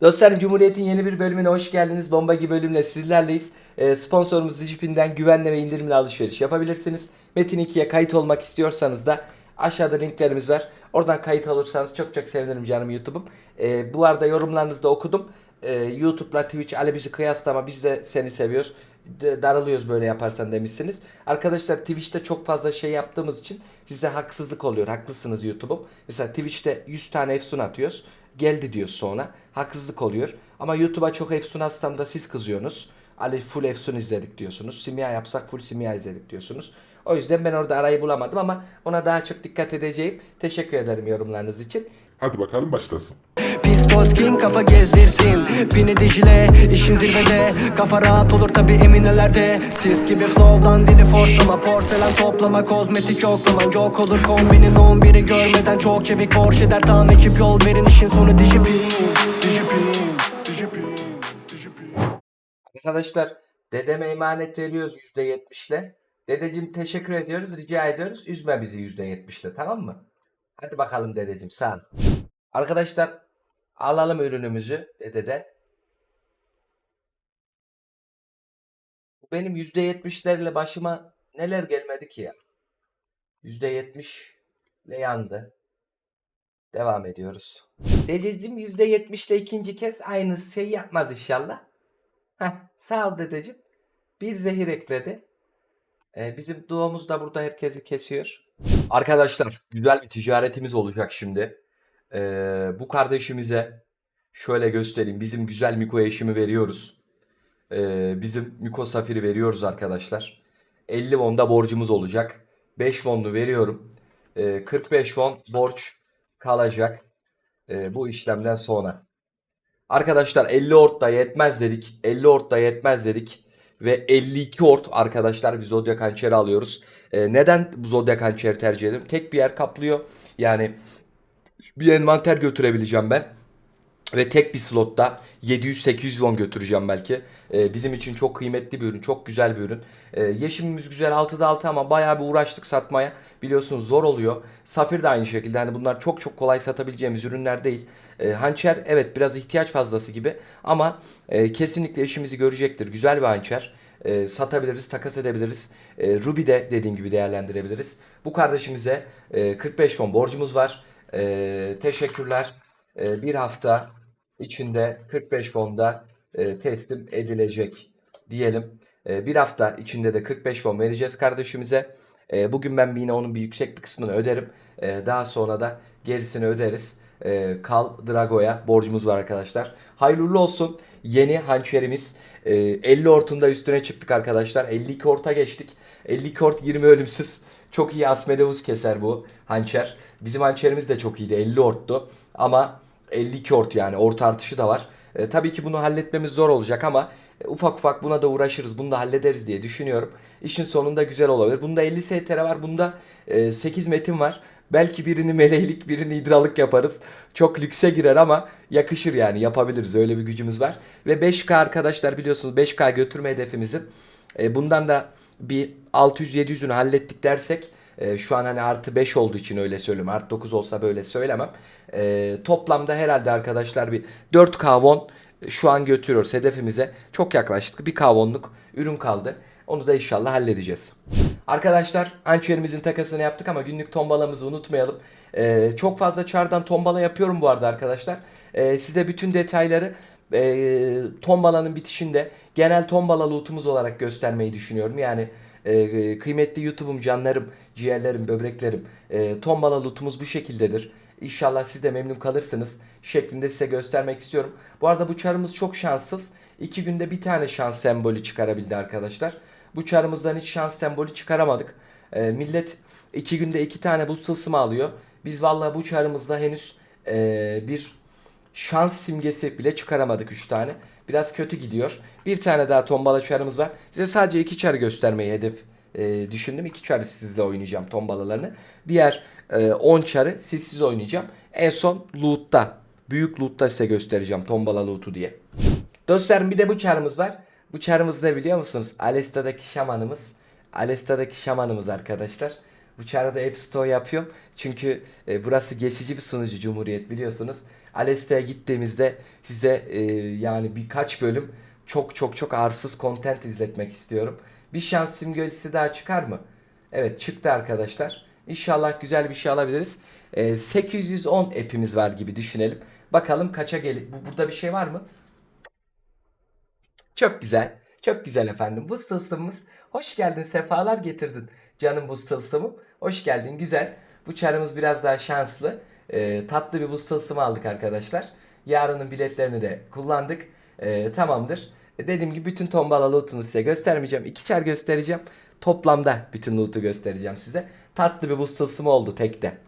Dostlarım Cumhuriyet'in yeni bir bölümüne hoş geldiniz. Bomba gibi bölümle sizlerleyiz. Ee, sponsorumuz Digipin'den güvenle ve indirimli alışveriş yapabilirsiniz. Metin 2'ye kayıt olmak istiyorsanız da aşağıda linklerimiz var. Oradan kayıt olursanız çok çok sevinirim canım YouTube'um. Ee, bu arada yorumlarınızı da okudum. Ee, YouTube'la Twitch Ali bizi kıyaslama biz de seni seviyoruz. Daralıyoruz böyle yaparsan demişsiniz. Arkadaşlar Twitch'te çok fazla şey yaptığımız için size haksızlık oluyor. Haklısınız YouTube'um. Mesela Twitch'te 100 tane efsun atıyoruz. Geldi diyor sonra. Haksızlık oluyor. Ama YouTube'a çok efsun atsam da siz kızıyorsunuz. Ali full efsun izledik diyorsunuz. Simya yapsak full simya izledik diyorsunuz. O yüzden ben orada arayı bulamadım ama ona daha çok dikkat edeceğim. Teşekkür ederim yorumlarınız için. Hadi bakalım başlasın. Pistol king kafa gezdirsin. Bini dijile işin zirvede. Kafa rahat olur tabi eminelerde Sis gibi flow'dan dili forslama Porselen toplama kozmetik yoklaman Yok olur kombinin 11'i görmeden Çok çevik. Porsche der tam ekip yol verin. İşin sonu dijipin Dijipin Dijipin Dijipin Arkadaşlar dedeme emanet veriyoruz %70'le. Dedeciğim teşekkür ediyoruz, rica ediyoruz. Üzme bizi %70'le tamam mı? Hadi bakalım dedeciğim sağ ol. Arkadaşlar alalım ürünümüzü dededen. Benim %70'lerle başıma neler gelmedi ki ya. %70 ile yandı. Devam ediyoruz. Dedeciğim %70'le ikinci kez aynı şey yapmaz inşallah. Heh, sağ ol dedeciğim. Bir zehir ekledi. Ee, bizim doğumuz da burada herkesi kesiyor. Arkadaşlar güzel bir ticaretimiz olacak şimdi. Ee, bu kardeşimize şöyle göstereyim. Bizim güzel Miko eşimi veriyoruz. Ee, bizim Miko Safir'i veriyoruz arkadaşlar. 50 won'da borcumuz olacak. 5 won'lu veriyorum. Ee, 45 won borç kalacak. ee, bu işlemden sonra. Arkadaşlar 50 ort da yetmez dedik. 50 ort da yetmez dedik. Ve 52 ort arkadaşlar biz Zodiac hançeri alıyoruz. Ee, neden Zodiac hançeri tercih ediyorum? Tek bir yer kaplıyor. Yani bir envanter götürebileceğim ben. Ve tek bir slotta 700-800 won götüreceğim belki. Ee, bizim için çok kıymetli bir ürün. Çok güzel bir ürün. Ee, yeşimimiz güzel 6'da 6 ama bayağı bir uğraştık satmaya. Biliyorsunuz zor oluyor. Safir de aynı şekilde. Hani bunlar çok çok kolay satabileceğimiz ürünler değil. Ee, hançer evet biraz ihtiyaç fazlası gibi. Ama e, kesinlikle işimizi görecektir. Güzel bir hançer. Ee, satabiliriz, takas edebiliriz. Ee, Ruby de dediğim gibi değerlendirebiliriz. Bu kardeşimize e, 45 won borcumuz var. Ee, teşekkürler. Ee, bir hafta içinde 45 won'da e, teslim edilecek diyelim. E, bir hafta içinde de 45 won vereceğiz kardeşimize. E, bugün ben yine onun bir yüksek bir kısmını öderim. Daha sonra da gerisini öderiz. Kal Drago'ya borcumuz var arkadaşlar. Hayırlı olsun. Yeni hançerimiz. E, 50 ortunda üstüne çıktık arkadaşlar. 52 orta geçtik. 52 ort 20 ölümsüz. Çok iyi Asmodeus keser bu hançer. Bizim hançerimiz de çok iyiydi. 50 orttu. Ama 52 ort yani ort artışı da var. E, tabii ki bunu halletmemiz zor olacak ama e, ufak ufak buna da uğraşırız. Bunu da hallederiz diye düşünüyorum. İşin sonunda güzel olabilir. Bunda 50 STR var. Bunda e, 8 metin var. Belki birini meleylik birini hidralık yaparız. Çok lükse girer ama yakışır yani yapabiliriz. Öyle bir gücümüz var. Ve 5K arkadaşlar biliyorsunuz 5K götürme hedefimizin. E, bundan da bir 600-700'ünü hallettik dersek e, şu an hani artı 5 olduğu için öyle söylüyorum. Artı 9 olsa böyle söylemem. E, toplamda herhalde arkadaşlar bir 4 kavon şu an götürüyoruz hedefimize. Çok yaklaştık. Bir kavonluk ürün kaldı. Onu da inşallah halledeceğiz. Arkadaşlar hançerimizin takasını yaptık ama günlük tombalamızı unutmayalım. E, çok fazla çardan tombala yapıyorum bu arada arkadaşlar. E, size bütün detayları e, tombalanın bitişinde genel tombala lootumuz olarak göstermeyi düşünüyorum. Yani e, kıymetli YouTube'um, canlarım, ciğerlerim, böbreklerim. E, tombala lootumuz bu şekildedir. İnşallah siz de memnun kalırsınız şeklinde size göstermek istiyorum. Bu arada bu çarımız çok şanssız. İki günde bir tane şans sembolü çıkarabildi arkadaşlar. Bu çarımızdan hiç şans sembolü çıkaramadık. E, millet iki günde iki tane buz tılsımı alıyor. Biz vallahi bu çarımızda henüz e, bir şans simgesi bile çıkaramadık 3 tane. Biraz kötü gidiyor. Bir tane daha tombala çarımız var. Size sadece iki çarı göstermeyi hedef e, düşündüm. İki çarı sizle oynayacağım tombalalarını. Diğer 10 çarı sizsiz oynayacağım. En son loot'ta, büyük loot'ta size göstereceğim tombala loot'u diye. Dostlarım bir de bu çarımız var. Bu çarımız ne biliyor musunuz? Alesta'daki şamanımız. Alesta'daki şamanımız arkadaşlar. Bu çarda hep stoğu yapıyorum. Çünkü e, burası geçici bir sunucu Cumhuriyet biliyorsunuz. Aleste'ye gittiğimizde size e, yani birkaç bölüm çok çok çok arsız content izletmek istiyorum. Bir şans simgölisi daha çıkar mı? Evet çıktı arkadaşlar. İnşallah güzel bir şey alabiliriz. E, 810 app'imiz var gibi düşünelim. Bakalım kaça gelir. Bu, burada bir şey var mı? Çok güzel. Çok güzel efendim. Buz tılsımımız. Hoş geldin. Sefalar getirdin. Canım buz tılsımım. Hoş geldin. Güzel. Bu çarımız biraz daha şanslı. Ee, tatlı bir buz tılsımı aldık arkadaşlar. Yarının biletlerini de kullandık. Ee, tamamdır. E, dediğim gibi bütün tombala lootunu size göstermeyeceğim. İki çar göstereceğim. Toplamda bütün loot'u göstereceğim size. Tatlı bir buz tılsımı oldu tekte.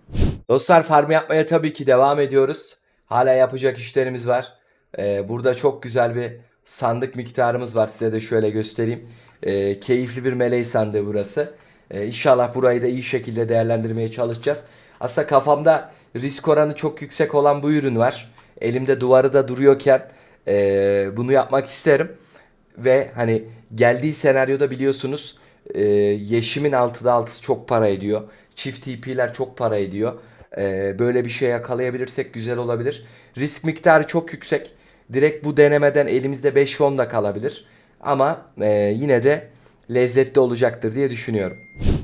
Dostlar farm yapmaya tabii ki devam ediyoruz. Hala yapacak işlerimiz var. Ee, burada çok güzel bir sandık miktarımız var. Size de şöyle göstereyim. Ee, keyifli bir meleği sandığı burası. Ee, inşallah burayı da iyi şekilde değerlendirmeye çalışacağız. Aslında kafamda risk oranı çok yüksek olan bu ürün var. Elimde duvarı da duruyorken ee, bunu yapmak isterim. Ve hani geldiği senaryoda biliyorsunuz e, Yeşim'in 6'da 6'sı çok para ediyor. Çift TP'ler çok para ediyor. E, böyle bir şey yakalayabilirsek güzel olabilir. Risk miktarı çok yüksek. Direkt bu denemeden elimizde 5 fon da kalabilir. Ama e, yine de lezzetli olacaktır diye düşünüyorum.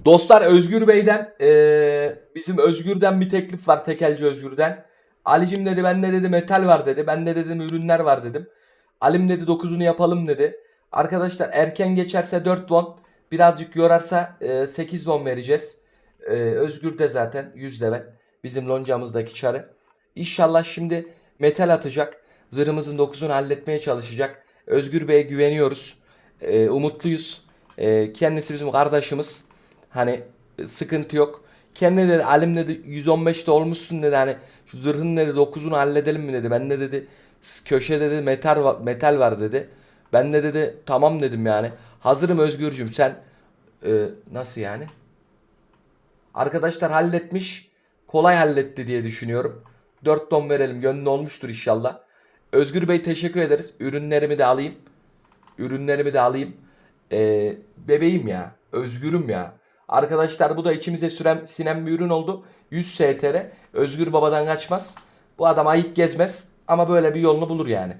Dostlar Özgür Bey'den e, bizim Özgür'den bir teklif var tekelci Özgür'den. Alicim dedi bende dedi metal var dedi. Bende dedim ürünler var dedim. Alim dedi 9'unu yapalım dedi. Arkadaşlar erken geçerse 4 won. Birazcık yorarsa e, 8 won vereceğiz. E, Özgür de zaten 100 level. Bizim loncamızdaki çarı. İnşallah şimdi metal atacak. Zırhımızın 9'unu halletmeye çalışacak. Özgür Bey'e güveniyoruz. E, umutluyuz. E, kendisi bizim kardeşimiz. Hani e, sıkıntı yok. Kendi dedi Alim dedi 115'te olmuşsun dedi hani şu zırhın dedi 9'unu halledelim mi dedi. Ben de dedi "S- köşede dedi metal var, metal var dedi. Ben de dedi tamam dedim yani. Hazırım Özgürcüm sen e, nasıl yani? Arkadaşlar halletmiş. Kolay halletti diye düşünüyorum. 4 ton verelim. Gönlü olmuştur inşallah. Özgür Bey teşekkür ederiz. Ürünlerimi de alayım. Ürünlerimi de alayım. Ee, bebeğim ya. Özgürüm ya. Arkadaşlar bu da içimize süren sinen bir ürün oldu. 100 STR. Özgür babadan kaçmaz. Bu adam ayık gezmez. Ama böyle bir yolunu bulur yani.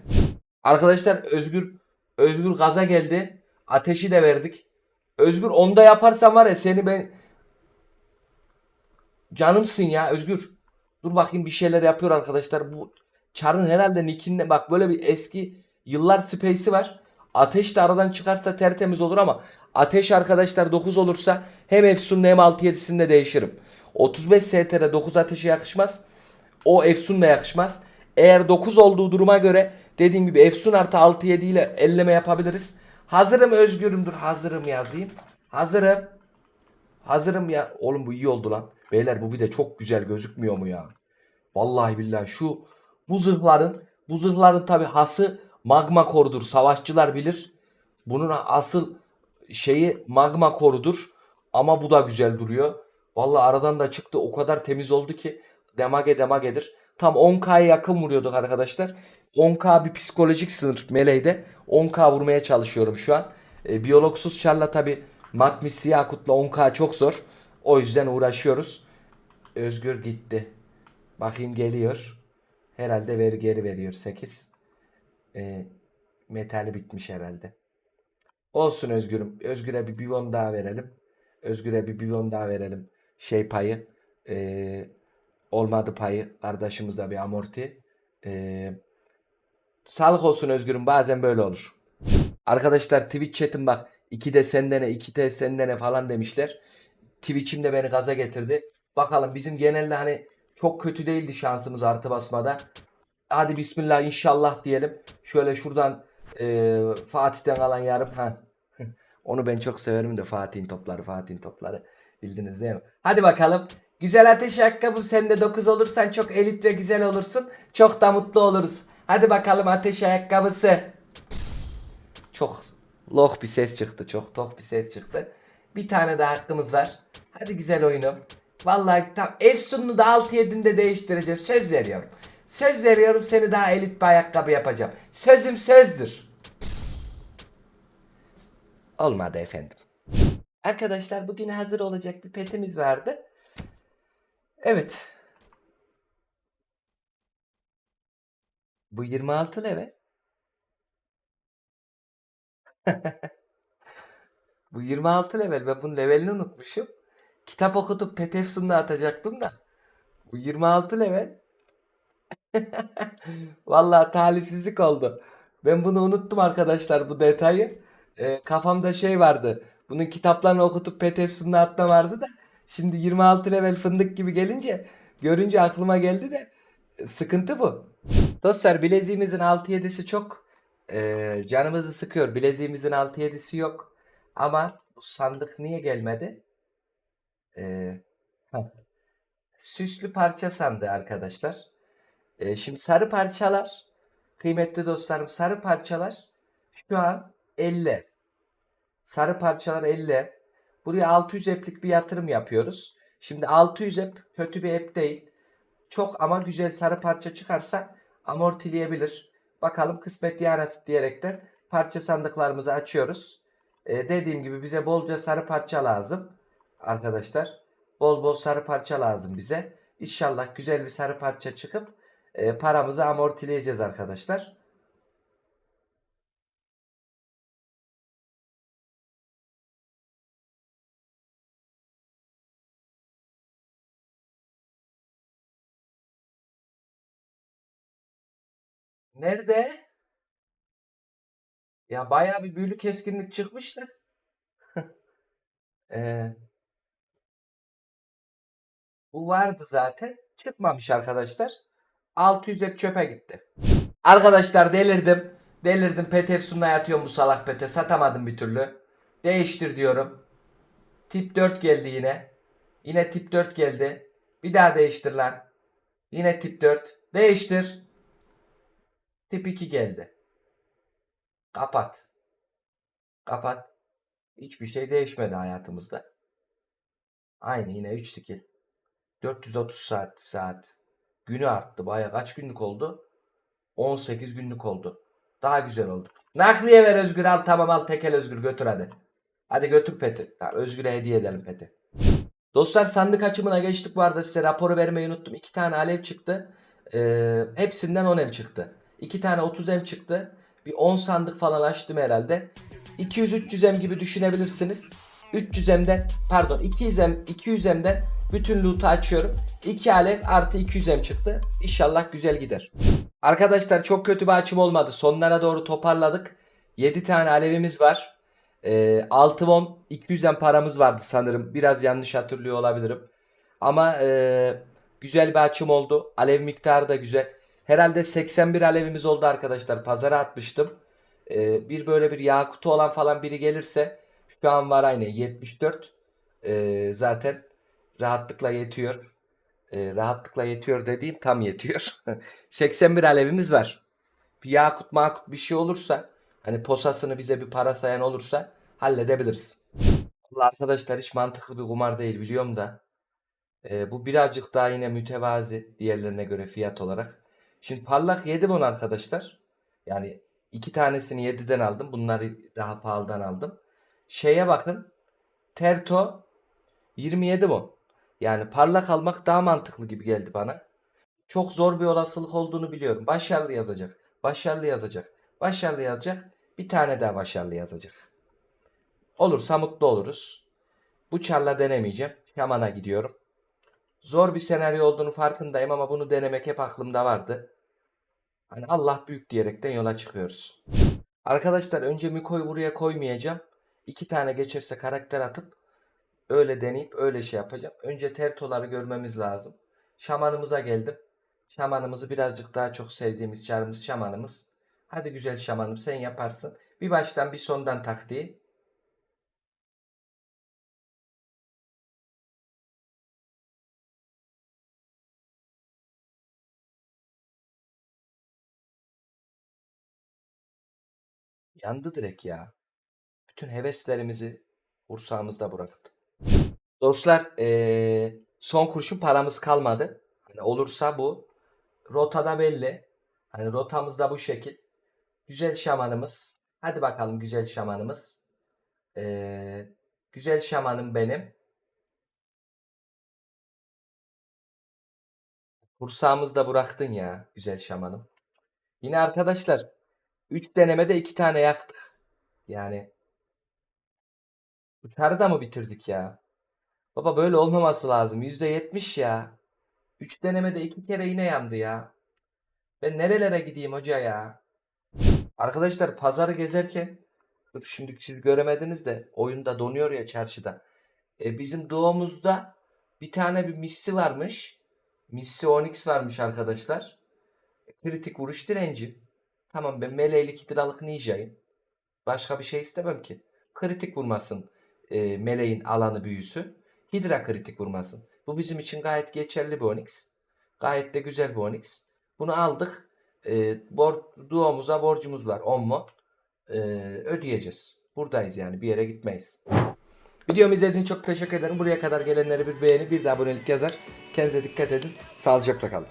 Arkadaşlar Özgür Özgür gaza geldi. Ateşi de verdik. Özgür onda yaparsan var ya seni ben canımsın ya Özgür. Dur bakayım bir şeyler yapıyor arkadaşlar. Bu Çar'ın herhalde nickinde bak böyle bir eski yıllar space'i var. Ateş de aradan çıkarsa tertemiz olur ama ateş arkadaşlar 9 olursa hem Efsun'da hem 6-7'sinde değişirim. 35 STR 9 ateşe yakışmaz. O Efsun da yakışmaz. Eğer 9 olduğu duruma göre dediğim gibi Efsun artı 6-7 ile elleme yapabiliriz. Hazırım özgürümdür hazırım yazayım. Hazırım. Hazırım ya. Oğlum bu iyi oldu lan. Beyler bu bir de çok güzel gözükmüyor mu ya? Vallahi billahi şu bu zırhların bu zırhların tabi hası magma korudur. Savaşçılar bilir. Bunun asıl şeyi magma korudur. Ama bu da güzel duruyor. Vallahi aradan da çıktı. O kadar temiz oldu ki demage demagedir. Tam 10K'ya yakın vuruyorduk arkadaşlar. 10K bir psikolojik sınır meleğde. 10K vurmaya çalışıyorum şu an. E, biyologsuz çarla tabi Matmis Siyakut'la 10K çok zor. O yüzden uğraşıyoruz. Özgür gitti. Bakayım geliyor. Herhalde veri geri veriyor 8. E, metali bitmiş herhalde. Olsun Özgür'üm. Özgür'e bir bivon daha verelim. Özgür'e bir bivon daha verelim. Şey payı. E, olmadı payı. Kardeşimize bir amorti. E, sağlık olsun Özgür'üm. Bazen böyle olur. Arkadaşlar Twitch chat'im bak. 2 de sende ne 2 de sende ne falan demişler. Twitch'im de beni gaza getirdi. Bakalım bizim genelde hani çok kötü değildi şansımız artı basmada. Hadi bismillah inşallah diyelim. Şöyle şuradan e, Fatih'ten kalan yarım. Ha. Onu ben çok severim de Fatih'in topları Fatih'in topları. Bildiniz değil mi? Hadi bakalım. Güzel ateş ayakkabım sende 9 olursan çok elit ve güzel olursun. Çok da mutlu oluruz. Hadi bakalım ateş ayakkabısı. Çok loh bir ses çıktı. Çok toh bir ses çıktı. Bir tane daha hakkımız var. Hadi güzel oyunum. Vallahi tam Efsun'u da 6 7'inde değiştireceğim. Söz veriyorum. Söz veriyorum seni daha elit bir ayakkabı yapacağım. Sözüm sözdür. Olmadı efendim. Arkadaşlar bugün hazır olacak bir petimiz vardı. Evet. Bu 26 level. Bu 26 level. Ben bunun levelini unutmuşum. Kitap okutup Petefsun'da atacaktım da. Bu 26 level. Vallahi talihsizlik oldu. Ben bunu unuttum arkadaşlar bu detayı. Ee, kafamda şey vardı. Bunun kitaplarını okutup Petefsun'da atma vardı da. Şimdi 26 level fındık gibi gelince görünce aklıma geldi de sıkıntı bu. Dostlar bileziğimizin 6-7'si çok e, canımızı sıkıyor. Bileziğimizin 6-7'si yok. Ama bu sandık niye gelmedi? E. Süslü parça sandığı arkadaşlar. E, şimdi sarı parçalar kıymetli dostlarım sarı parçalar şu an 50. Sarı parçalar 50. Buraya 600 app'lik bir yatırım yapıyoruz. Şimdi 600 app kötü bir app değil. Çok ama güzel sarı parça çıkarsa amortileyebilir. Bakalım kısmet ya nasip diyerekten parça sandıklarımızı açıyoruz. Ee, dediğim gibi bize bolca sarı parça lazım. Arkadaşlar bol bol sarı parça lazım bize. İnşallah güzel bir sarı parça çıkıp e, paramızı amortileyeceğiz arkadaşlar. Nerede? Ya bayağı bir büyülü keskinlik çıkmıştı. Ee, bu vardı zaten. Çıkmamış arkadaşlar. 600 hep çöpe gitti. Arkadaşlar delirdim. Delirdim. Pet Efsun'la yatıyorum bu salak pete. Satamadım bir türlü. Değiştir diyorum. Tip 4 geldi yine. Yine tip 4 geldi. Bir daha değiştir lan. Yine tip 4. Değiştir. Tip 2 geldi. Kapat. Kapat. Hiçbir şey değişmedi hayatımızda. Aynı yine 3 skill. 430 saat saat. Günü arttı. Baya kaç günlük oldu? 18 günlük oldu. Daha güzel oldu. Nakliye ver Özgür al tamam al tekel Özgür götür hadi. Hadi götür peti. Özgür'e hediye edelim peti. Dostlar sandık açımına geçtik bu arada size raporu vermeyi unuttum. 2 tane alev çıktı. Ee, hepsinden 10 em çıktı. 2 tane 30 em çıktı. Bir 10 sandık falan açtım herhalde. 200-300 em gibi düşünebilirsiniz. 300 emden pardon 200 em 200 emden bütün loot'u açıyorum. 2 alev artı 200 em çıktı. İnşallah güzel gider. Arkadaşlar çok kötü bir açım olmadı. Sonlara doğru toparladık. 7 tane alevimiz var. Ee, 6 won 200 em paramız vardı sanırım. Biraz yanlış hatırlıyor olabilirim. Ama e, güzel bir açım oldu. Alev miktarı da güzel. Herhalde 81 alevimiz oldu arkadaşlar. Pazara atmıştım. Ee, bir böyle bir yakutu olan falan biri gelirse şu an var aynı 74. Ee, zaten rahatlıkla yetiyor. Ee, rahatlıkla yetiyor dediğim tam yetiyor. 81 alevimiz var. Bir yakut makut bir şey olursa hani posasını bize bir para sayan olursa halledebiliriz. Arkadaşlar hiç mantıklı bir kumar değil biliyorum da. Ee, bu birazcık daha yine mütevazi diğerlerine göre fiyat olarak. Şimdi parlak 7 bon arkadaşlar. Yani iki tanesini 7'den aldım. Bunları daha pahalıdan aldım. Şeye bakın. Terto 27 bon. Yani parlak almak daha mantıklı gibi geldi bana. Çok zor bir olasılık olduğunu biliyorum. Başarılı yazacak. Başarılı yazacak. Başarılı yazacak. Bir tane daha başarılı yazacak. Olursa mutlu oluruz. Bu çarla denemeyeceğim. Şaman'a gidiyorum. Zor bir senaryo olduğunu farkındayım ama bunu denemek hep aklımda vardı. Hani Allah büyük diyerekten yola çıkıyoruz. Arkadaşlar önce Miko'yu buraya koymayacağım. İki tane geçerse karakter atıp öyle deneyip öyle şey yapacağım. Önce tertoları görmemiz lazım. Şamanımıza geldim. Şamanımızı birazcık daha çok sevdiğimiz çarımız şamanımız. Hadi güzel şamanım sen yaparsın. Bir baştan bir sondan taktiği. Yandı direkt ya. Bütün heveslerimizi kursağımızda bıraktı. Dostlar eee, son kurşun paramız kalmadı. Hani olursa bu. Rotada belli. Hani rotamız da bu şekil. Güzel şamanımız. Hadi bakalım güzel şamanımız. Eee, güzel şamanım benim. Kursağımızda bıraktın ya güzel şamanım. Yine arkadaşlar 3 denemede 2 tane yaktık. Yani bu çarı da mı bitirdik ya? Baba böyle olmaması lazım. %70 ya. 3 denemede 2 kere yine yandı ya. Ben nerelere gideyim hoca ya? Arkadaşlar pazarı gezerken dur şimdi siz göremediniz de oyunda donuyor ya çarşıda. E, bizim doğumuzda bir tane bir missi varmış. Missi Onyx varmış arkadaşlar. Kritik vuruş direnci. Tamam ben meleğli 2 liralık ninjayım. Başka bir şey istemem ki. Kritik vurmasın e, meleğin alanı büyüsü. Hidra kritik vurmasın. Bu bizim için gayet geçerli bir Onyx. Gayet de güzel bir Onyx. Bunu aldık. E, bor, duomuza borcumuz var. 10 mod. E, ödeyeceğiz. Buradayız yani. Bir yere gitmeyiz. Videomu izlediğiniz çok teşekkür ederim. Buraya kadar gelenlere bir beğeni, bir de abonelik yazar. Kendinize dikkat edin. Sağlıcakla kalın.